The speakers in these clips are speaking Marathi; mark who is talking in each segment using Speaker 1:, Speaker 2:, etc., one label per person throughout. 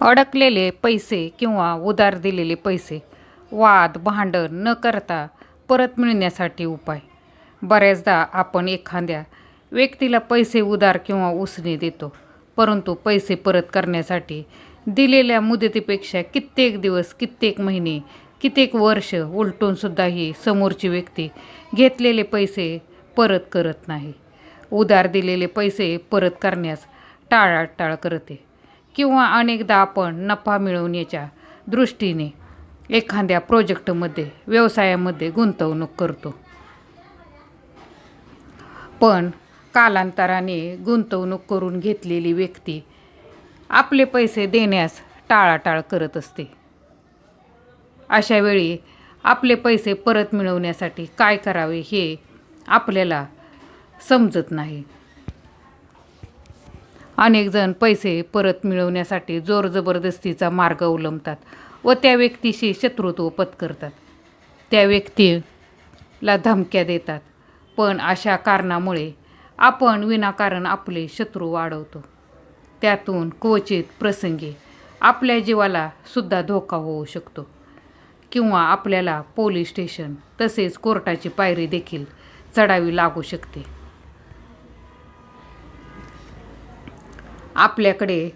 Speaker 1: अडकलेले पैसे किंवा उधार दिलेले पैसे वाद भांडण न करता परत मिळण्यासाठी उपाय. बऱ्याचदा आपण एखाद्या व्यक्तीला पैसे उधार किंवा उसने देतो परंतु पैसे परत करण्यासाठी दिलेल्या मुदतीपेक्षा कित्येक दिवस कित्येक महिने कित्येक वर्ष उलटूनसुद्धा ही समोरची व्यक्ती घेतलेले पैसे परत करत नाही. उधार दिलेले पैसे परत करण्यास टाळाटाळ करते. किंवा अनेकदा आपण नफा मिळवण्याच्या दृष्टीने एखाद्या प्रोजेक्टमध्ये व्यवसायामध्ये गुंतवणूक करतो. पण कालांतराने गुंतवणूक करून घेतलेली व्यक्ती आपले पैसे देण्यास टाळाटाळ करत असते. अशा वेळी आपले पैसे परत मिळवण्यासाठी काय करावे हे आपल्याला समजत नाही. अनेकजण पैसे परत मिळवण्यासाठी जोर जबरदस्तीचा मार्ग अवलंबतात व त्या व्यक्तीशी शत्रुत्व पत्करतात. त्या व्यक्तीला धमक्या देतात. पण अशा कारणामुळे आपण विनाकारण आपले शत्रू वाढवतो. त्यातून क्वचित प्रसंगी आपल्या जीवाला सुद्धा धोका होऊ शकतो किंवा आपल्याला पोलीस स्टेशन तसेच कोर्टाची पायरी देखील चढावी लागू शकते. आपल्याकडे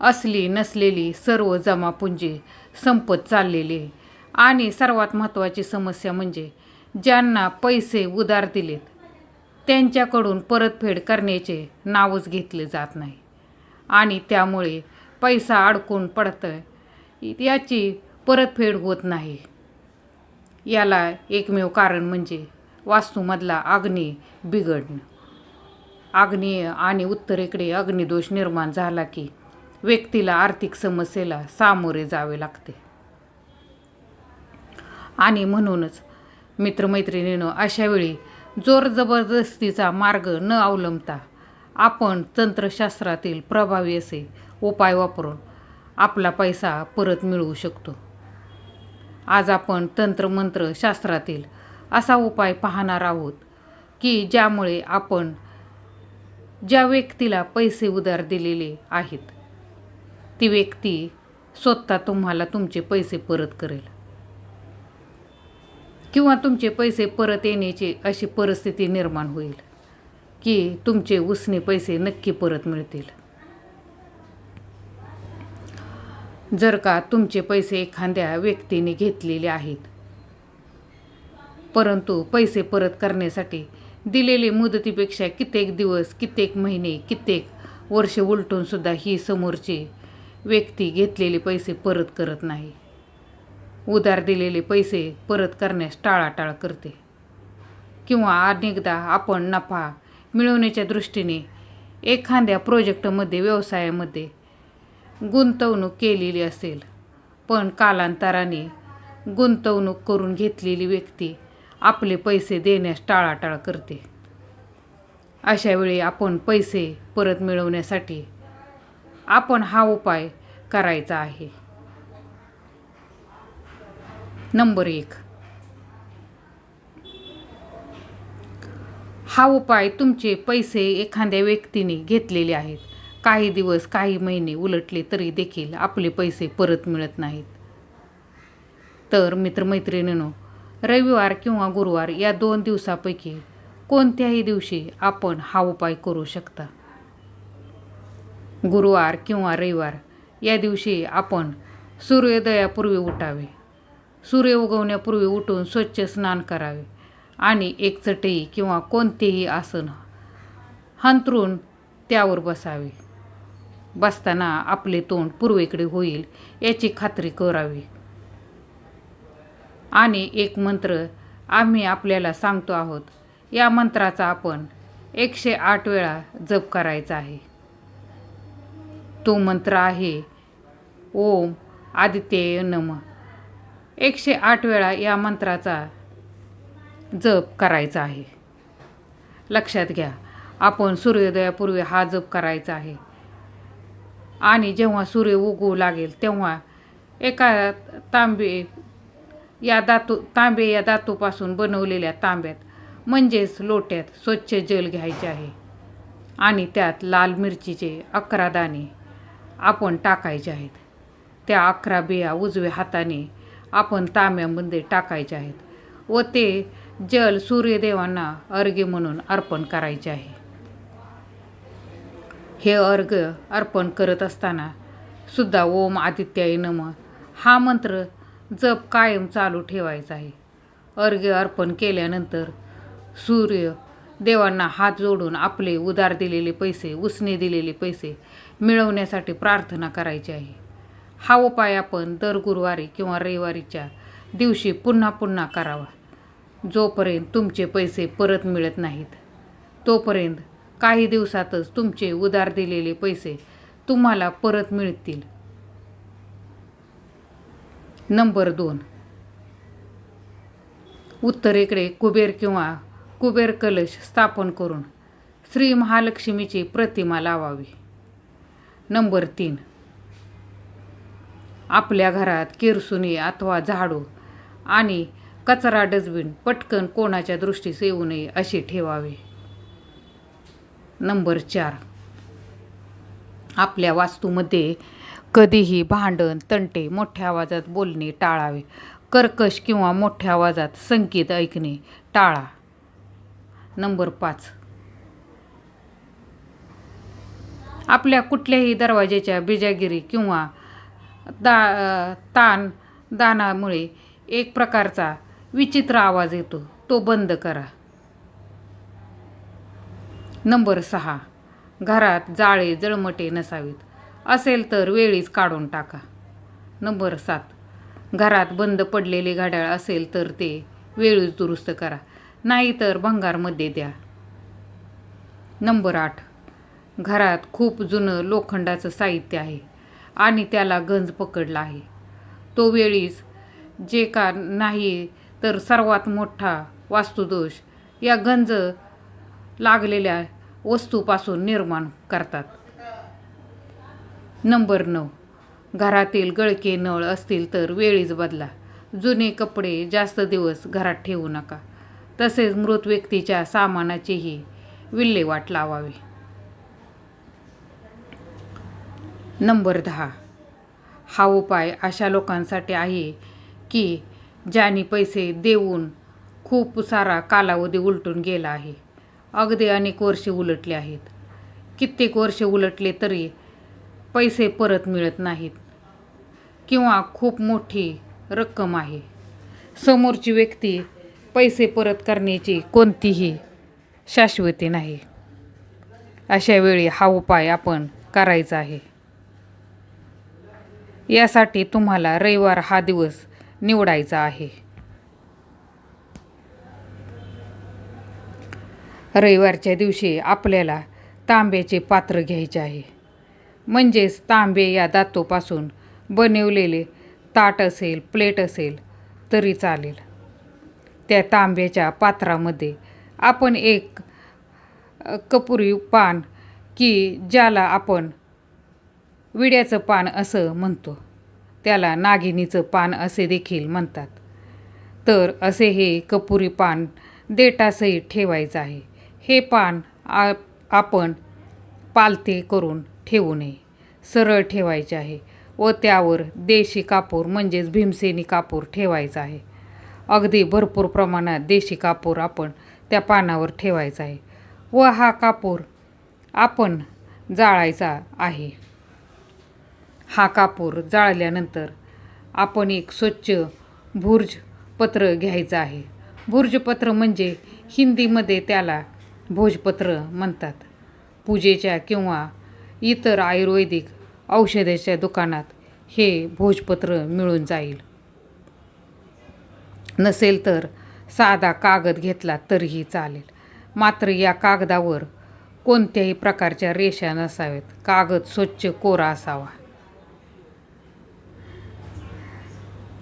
Speaker 1: असली नसलेली सर्व जमापुंजी संपत चाललेली. आणि सर्वात महत्त्वाची समस्या म्हणजे ज्यांना पैसे उधार दिलेत त्यांच्याकडून परतफेड करण्याचे नावच घेतले जात नाही. आणि त्यामुळे पैसा अडकून पडतं याची परतफेड होत नाही. याला एकमेव कारण म्हणजे वास्तूमधला अग्नी बिघडणं. आग्नेय आणि उत्तरेकडे अग्निदोष निर्माण झाला की व्यक्तीला आर्थिक समस्येला सामोरे जावे लागते. आणि म्हणूनच मित्रमैत्रिणीनं अशावेळी जोर जबरदस्तीचा मार्ग न अवलंबता आपण तंत्रशास्त्रातील प्रभावी असे उपाय वापरून आपला पैसा परत मिळवू शकतो. आज आपण तंत्रमंत्र शास्त्रातील असा उपाय पाहणार आहोत की ज्यामुळे आपण ज्या व्यक्तीला पैसे उधार दिलेले आहेत ती व्यक्ती स्वतः तुम्हाला तुमचे पैसे परत करेल. किंवा तुमचे पैसे परत येण्याची अशी परिस्थिती निर्माण होईल की तुमचे उसने पैसे नक्की परत मिळतील. जर का तुमचे पैसे एखाद्या व्यक्तीने घेतलेले आहेत परंतु पैसे परत करण्यासाठी दिलेले मुदतीपेक्षा कित्येक दिवस कित्येक महिने कित्येक वर्ष उलटूनसुद्धा ही समोरची व्यक्ती घेतलेले पैसे परत करत नाही. उधार दिलेले पैसे परत करण्यास टाळाटाळ करते. किंवा अनेकदा आपण नफा मिळवण्याच्या दृष्टीने एखाद्या प्रोजेक्टमध्ये व्यवसायामध्ये गुंतवणूक केलेली असेल पण कालांतराने गुंतवणूक करून घेतलेली व्यक्ती आपले पैसे देण्यास टाळाटाळ करते. अशावेळी आपण पैसे परत मिळवण्यासाठी आपण हा उपाय करायचा आहे. नंबर एक. हा उपाय तुमचे पैसे एखाद्या व्यक्तीने घेतलेले आहेत. काही दिवस काही महिने उलटले तरी देखील आपले पैसे परत मिळत नाहीत. तर मित्रमैत्रिणीनो रविवार किंवा गुरुवार या दोन दिवसापैकी कोणत्याही दिवशी आपण हा उपाय करू शकता. गुरुवार किंवा रविवार या दिवशी आपण सूर्योदयापूर्वी उठावे. सूर्य उगवण्यापूर्वी उठून स्वच्छ स्नान करावे आणि एक चटई किंवा कोणतेही आसन हंतरून त्यावर बसावे. बसताना आपले तोंड पूर्वेकडे होईल याची खात्री करावी. आणि एक मंत्र आम्ही आपल्याला सांगतो आहोत. या मंत्राचा आपण एकशे आठ वेळा जप करायचा आहे. तो मंत्र आहे ओम आदित्यय नम. एकशे आठ वेळा या मंत्राचा जप करायचा आहे. लक्षात घ्या आपण सूर्योदयापूर्वी हा जप करायचा आहे. आणि जेव्हा सूर्य उगवू लागेल तेव्हा एका तांबे या धातू तांबे या धातूपासून बनवलेल्या तांब्यात म्हणजेच लोट्यात स्वच्छ जल घ्यायचे आहे. आणि त्यात लाल मिरचीचे अकरा दाणे आपण टाकायचे आहेत. त्या अकरा बिया उजव्या हाताने आपण तांब्यामध्ये टाकायच्या आहेत व ते जल सूर्यदेवांना अर्घ्य म्हणून अर्पण करायचे आहे. हे अर्घ्य अर्पण करत असताना सुद्धा ओम आदित्याय नम हा मंत्र जप कायम चालू ठेवायचा आहे. अर्घ्य अर्पण केल्यानंतर सूर्य देवांना हात जोडून आपले उदार दिलेले पैसे उसने दिलेले पैसे मिळवण्यासाठी प्रार्थना करायची आहे. हा उपाय आपण दर गुरुवारी किंवा रविवारीच्या दिवशी पुन्हा पुन्हा करावा. जोपर्यंत तुमचे पैसे परत मिळत नाहीत तोपर्यंत काही दिवसातच तुमचे उधार दिलेले पैसे तुम्हाला परत मिळतील. नंबर दोन. उत्तरेकडे कुबेर किंवा कुबेर कलश स्थापन करून श्री महालक्ष्मीची प्रतिमा लावावी. नंबर तीन. आपल्या घरात किरसुनी अथवा झाडू आणि कचरा डस्टबिन पटकन कोणाच्या दृष्टीस येऊ नये असे ठेवावे. नंबर चार. आपल्या वास्तूमध्ये कधीही भांडण तंटे मोठ्या आवाजात बोलणे टाळावे. कर्कश किंवा मोठ्या आवाजात संगीत ऐकणे टाळा. नंबर पाच. आपल्या कुठल्याही दरवाजेच्या बिजागिरी किंवा दा ताण दानामुळे एक प्रकारचा विचित्र आवाज येतो. तो बंद करा. नंबर सहा. घरात जाळे जळमटे नसावीत. असेल तर वेळीच काढून टाका. नंबर सात. घरात बंद पडलेले घड्याळ असेल तर ते वेळीच दुरुस्त करा. नाहीतर भंगारमध्ये द्या. नंबर आठ. घरात खूप जुनं लोखंडाचं साहित्य आहे आणि त्याला गंज पकडला आहे. तो वेळीच जे का नाही तर सर्वात मोठा वास्तुदोष या गंज लागलेल्या वस्तूपासून निर्माण करतात. नंबर नऊ. घरातील गळके नळ असतील तर वेळीच बदला. जुने कपडे जास्त दिवस घरात ठेवू नका. तसेच मृत व्यक्तीच्या सामानाचीही विल्हेवाट लावावी. नंबर दहा. हा उपाय अशा लोकांसाठी आहे की ज्यांनी पैसे देऊन खूप सारा कालावधी उलटून गेला आहे. अगदी अनेक वर्षे उलटले आहेत. कित्येक वर्षे उलटले तरी पैसे परत मिळत नाहीत. किंवा खूप मोठी रक्कम आहे. समोरची व्यक्ती पैसे परत करण्याची कोणतीही शाश्वती नाही. अशा वेळी हा उपाय आपण करायचा आहे. यासाठी तुम्हाला रविवार हा दिवस निवडायचा आहे. रविवारच्या दिवशी आपल्याला तांब्याचे पात्र घ्यायचे आहे. म्हणजेच तांबे या धातूपासून बनवलेले ताट असेल प्लेट असेल तरी चालेल. त्या तांब्याच्या पात्रामध्ये आपण एक कपुरी पान की ज्याला आपण विड्याचं पान असं म्हणतो. त्याला नागिनीचं पान असे देखील म्हणतात. तर असे हे कपुरी पान देटासहित ठेवायचं आहे. हे पान आ आपण पालथे करून ठेवू नये. सरळ ठेवायचे आहे व त्यावर देशी कापूर म्हणजेच भीमसेनी कापूर ठेवायचा आहे. अगदी भरपूर प्रमाणात देशी कापूर आपण त्या पानावर ठेवायचा आहे व हा कापूर आपण जाळायचा आहे. हा कापूर जाळल्यानंतर आपण एक स्वच्छ भुर्जपत्र घ्यायचं आहे. भुर्जपत्र म्हणजे हिंदीमध्ये त्याला भोजपत्र म्हणतात. पूजेच्या किंवा इतर आयुर्वेदिक औषधाच्या दुकानात हे भोजपत्र मिळून जाईल. नसेल तर साधा कागद घेतला तरीही चालेल. मात्र या कागदावर कोणत्याही प्रकारच्या रेषा नसावेत कागद स्वच्छ कोरा असावा.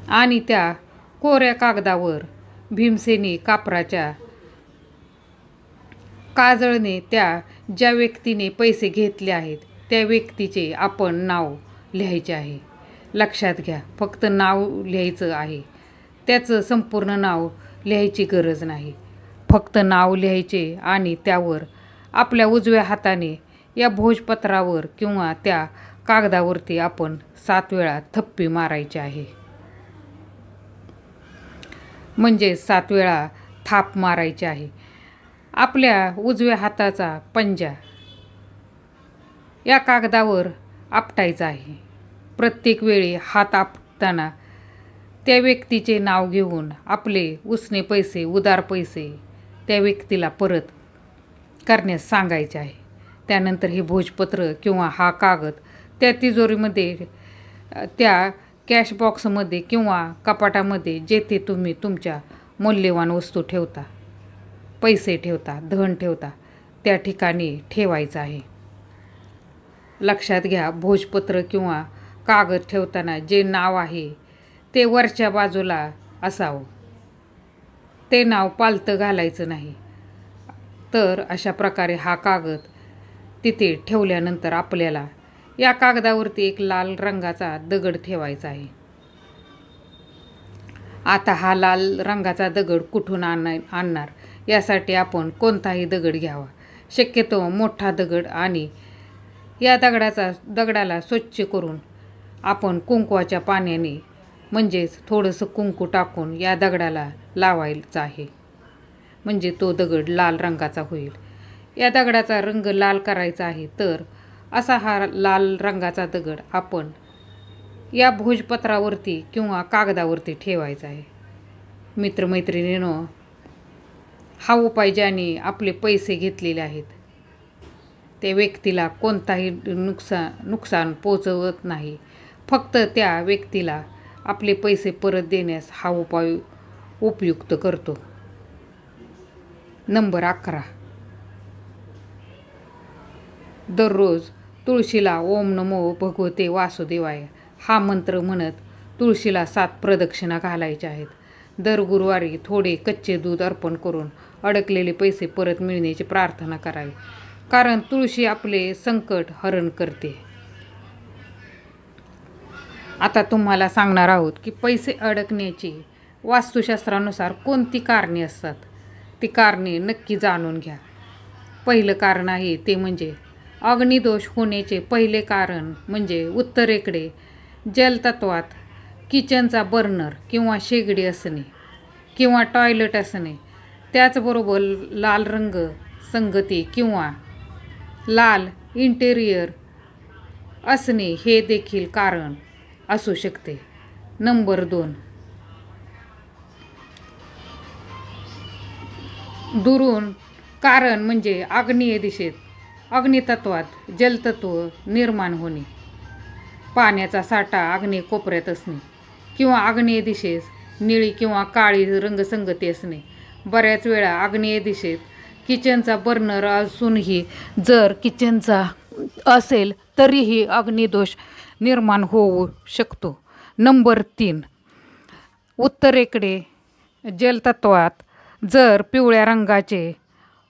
Speaker 1: आणि त्या कोऱ्या कागदावर भीमसेनी कापराच्या काजळने त्या ज्या व्यक्तीने पैसे घेतले आहेत त्या व्यक्तीचे आपण नाव लिहायचे आहे. लक्षात घ्या फक्त नाव लिहायचं आहे. त्याचं संपूर्ण नाव लिहायची गरज नाही. फक्त नाव लिहायचे आणि त्यावर आपल्या उजव्या हाताने या भोजपत्रावर किंवा त्या कागदावरती आपण सात वेळा थप्पी मारायची आहे. म्हणजे सात वेळा थाप मारायची आहे. आपल्या उजव्या हाताचा पंजा या कागदावर आपटायचं आहे. प्रत्येक वेळी हात आपटताना त्या व्यक्तीचे नाव घेऊन आपले उसने पैसे उदार पैसे त्या व्यक्तीला परत करण्यास सांगायचे आहे. त्यानंतर हे भोजपत्र किंवा हा कागद त्या तिजोरीमध्ये त्या कॅश बॉक्समध्ये किंवा कपाटामध्ये जेथे तुम्ही तुमच्या मौल्यवान वस्तू ठेवता पैसे ठेवता धन ठेवता त्या ठिकाणी ठेवायचं आहे. लक्षात घ्या भोजपत्र किंवा कागद ठेवताना जे नाव आहे ते वरच्या बाजूला असावं. ते नाव पालतं घालायचं नाही. तर अशा प्रकारे हा कागद तिथे ठेवल्यानंतर आपल्याला या कागदावरती एक लाल रंगाचा दगड ठेवायचा आहे. आता हा लाल रंगाचा दगड कुठून आणा आणणार? यासाठी आपण कोणताही दगड घ्यावा. शक्यतो मोठा दगड आणि या दगडाचा दगडाला स्वच्छ करून आपण कुंकवाच्या पाण्याने म्हणजेच थोडंसं कुंकू टाकून या दगडाला लावायचं आहे. म्हणजे तो दगड लाल रंगाचा होईल. या दगडाचा रंग लाल करायचा आहे तर असा हा लाल रंगाचा दगड आपण या भोजपत्रावरती किंवा कागदावरती ठेवायचा आहे. मित्रमैत्रिणीनो हा उपाय ज्याने आपले पैसे घेतलेले आहेत त्या व्यक्तीला कोणताही नुकसान नुकसान पोचवत नाही. फक्त त्या व्यक्तीला आपले पैसे परत देण्यास हा उपाय उपयुक्त करतो. नंबर अकरा. दररोज तुळशीला ओम नमो भगवते वासुदेवाय. हा मंत्र म्हणत तुळशीला सात प्रदक्षिणा घालायच्या आहेत. दर गुरुवारी थोडे कच्चे दूध अर्पण करून अडकलेले पैसे परत मिळण्याची प्रार्थना करावी. कारण तुळशी आपले संकट हरण करते. आता तुम्हाला सांगणार आहोत की पैसे अडकण्याची वास्तुशास्त्रानुसार कोणती कारणे असतात? ती कारणे नक्की जाणून घ्या. पहिलं कारण आहे ते म्हणजे अग्निदोष होण्याचे पहिले कारण म्हणजे उत्तरेकडे जलतत्वात किचनचा बर्नर किंवा शेगडी असणे किंवा टॉयलेट असणे. त्याचबरोबर लाल रंग संगती किंवा लाल इंटेरियर असणे हे देखील कारण असू शकते. नंबर दोन. दुरून कारण म्हणजे आग्नेय दिशेत अग्नितत्वात जलतत्व निर्माण होणे. पाण्याचा साठा आग्नेय कोपऱ्यात असणे किंवा आग्नेय दिशेस निळी किंवा काळी रंगसंगती असणे. बऱ्याच वेळा आग्नेय दिशेत किचनचा बर्नर असूनही जर किचनचा असेल तरीही अग्निदोष निर्माण होऊ शकतो. नंबर तीन. उत्तरेकडे जलतत्वात जर पिवळ्या रंगाचे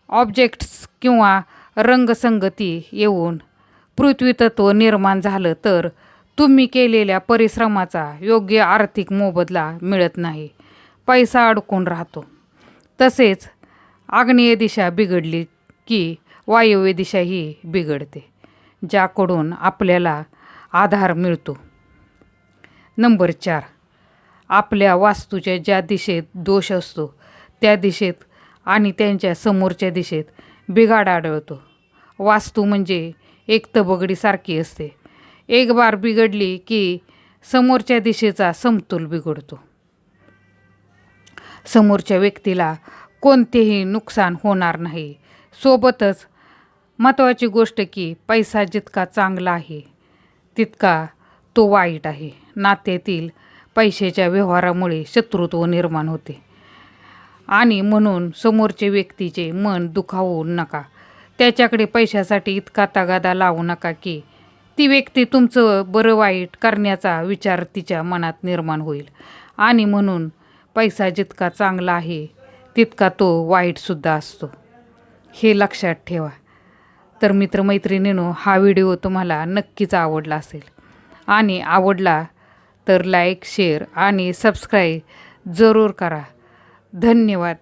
Speaker 1: ऑब्जेक्ट्स किंवा रंगसंगती येऊन पृथ्वीतत्व निर्माण झालं तर तुम्ही केलेल्या परिश्रमाचा योग्य आर्थिक मोबदला मिळत नाही. पैसा अडकून राहतो. तसेच आग्नेय दिशा बिघडली की वायव्य दिशाही बिघडते ज्याकडून आपल्याला आधार मिळतो. नंबर चार. आपल्या वास्तूच्या ज्या दिशेत दोष असतो त्या दिशेत आणि त्यांच्या समोरच्या दिशेत बिघाड आढळतो. वास्तू म्हणजे एक तबगडीसारखी असते. एक बार बिघडली की समोरच्या दिशेचा समतोल बिघडतो. समोरच्या व्यक्तीला कोणतेही नुकसान होणार नाही. सोबतच महत्त्वाची गोष्ट की पैसा जितका चांगला आहे तितका तो वाईट आहे. नात्यातील पैशाच्या व्यवहारामुळे शत्रुत्व निर्माण होते. आणि म्हणून समोरचे व्यक्तीचे मन दुखावू नका. त्याच्याकडे पैशासाठी इतका तगादा लावू नका की ती व्यक्ती तुमचं बरं वाईट करण्याचा विचार तिच्या मनात निर्माण होईल. आणि म्हणून पैसा जितका चांगला आहे तितका तो वाईटसुद्धा असतो. हे लक्षात ठेवा. तर मित्रमैत्रिणीनो हा व्हिडिओ तुम्हाला नक्कीच आवडला असेल. आणि आवडला तर लाईक शेअर आणि सबस्क्राईब जरूर करा. धन्यवाद.